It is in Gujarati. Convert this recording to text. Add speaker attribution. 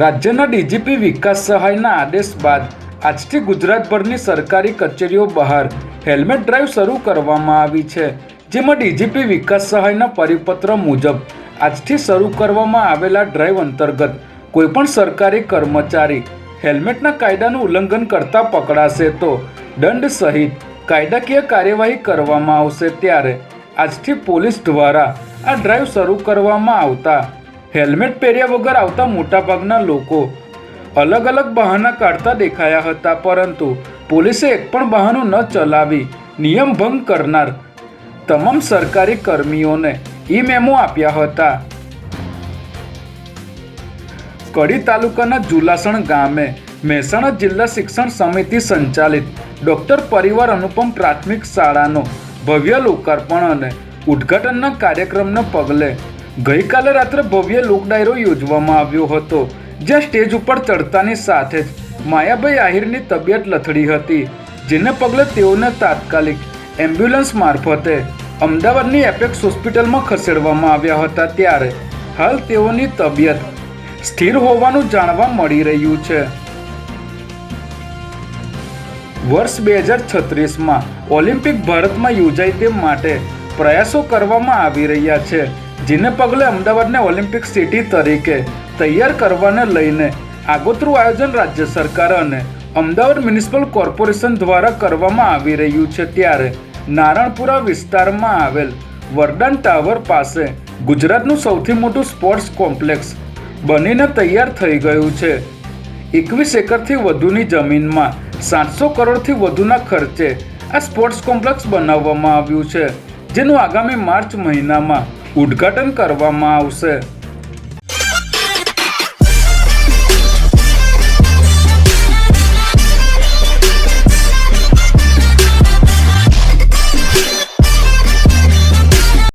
Speaker 1: રાજ્યના ડીજીપી વિકાસ સહાયના આદેશ બાદ આજથી ગુજરાતભરની સરકારી કચેરીઓ બહાર હેલ્મેટ ડ્રાઈવ શરૂ કરવામાં આવી છે. જેમાં ડીજીપી વિકાસ સહાયના પરિપત્ર મુજબ આજથી શરૂ કરવામાં આવેલા ડ્રાઈવ અંતર્ગત કોઈપણ સરકારી કર્મચારી હેલ્મેટના કાયદાનું ઉલ્લંઘન કરતા પકડાશે તો દંડ સહિત કાયદાકીય કાર્યવાહી કરવામાં આવશે ત્યારે આજથી પોલીસ દ્વારા આ ડ્રાઈવ શરૂ કરવામાં આવતા હેલ્મેટ પહેર્યા વગર આવતા મોટાભાગના લોકો અલગ અલગ બહાના કાઢતા દેખાયા હતા, પરંતુ પોલીસે એક પણ બહાનું ન ચલાવી નિયમ ભંગ કરનાર તમામ સરકારી કર્મીઓને ઈ મેમો આપ્યા હતા. કડી તાલુકાના જુલાસણ ગામે મહેસાણા જિલ્લા શિક્ષણ સમિતિ સંચાલિત ડોક્ટર પરિવાર અનુપમ પ્રાથમિક શાળાનો ભવ્ય લોકાર્પણ અને ઉદ્ઘાટનના કાર્યક્રમના પગલે ગઈકાલે રાત્રે ભવ્ય લોક ડાયરો યોજવામાં આવ્યો હતો, જ્યાં સ્ટેજ ઉપર ચડતાની સાથે જ માયાભાઈ આહિરની તબિયત લથડી હતી, જેને પગલે તેઓને તાત્કાલિક એમ્બ્યુલન્સ મારફતે અમદાવાદની એપેક્સ હોસ્પિટલમાં ખસેડવામાં આવ્યા હતા ત્યારે હાલ તેઓની તબિયત સ્થિર હોવાનું જાણવા મળી રહ્યું છે. વર્ષ બે હજાર છત્રીસમાં ઓલિમ્પિક ભારતમાં યોજાય તે માટે પ્રયાસો કરવામાં આવી રહ્યા છે. જેને પગલે અમદાવાદને ઓલિમ્પિક સિટી તરીકે તૈયાર કરવાને લઈને આગોતરું આયોજન રાજ્ય સરકાર અને અમદાવાદ મ્યુનિસિપલ કોર્પોરેશન દ્વારા કરવામાં આવી રહ્યું છે ત્યારે નારણપુરા વિસ્તારમાં આવેલ વરદાન ટાવર પાસે ગુજરાતનું સૌથી મોટું સ્પોર્ટ્સ કોમ્પ્લેક્સ બનીને તૈયાર થઈ ગયું છે. એકવીસ એકરથી વધુની જમીનમાં સાતસો કરોડથી વધુના ખર્ચે આ સ્પોર્ટ્સ કોમ્પ્લેક્સ બનાવવામાં આવ્યું છે, જેનું આગામી માર્ચ મહિનામાં ઉદ્ઘાટન કરવામાં આવશે.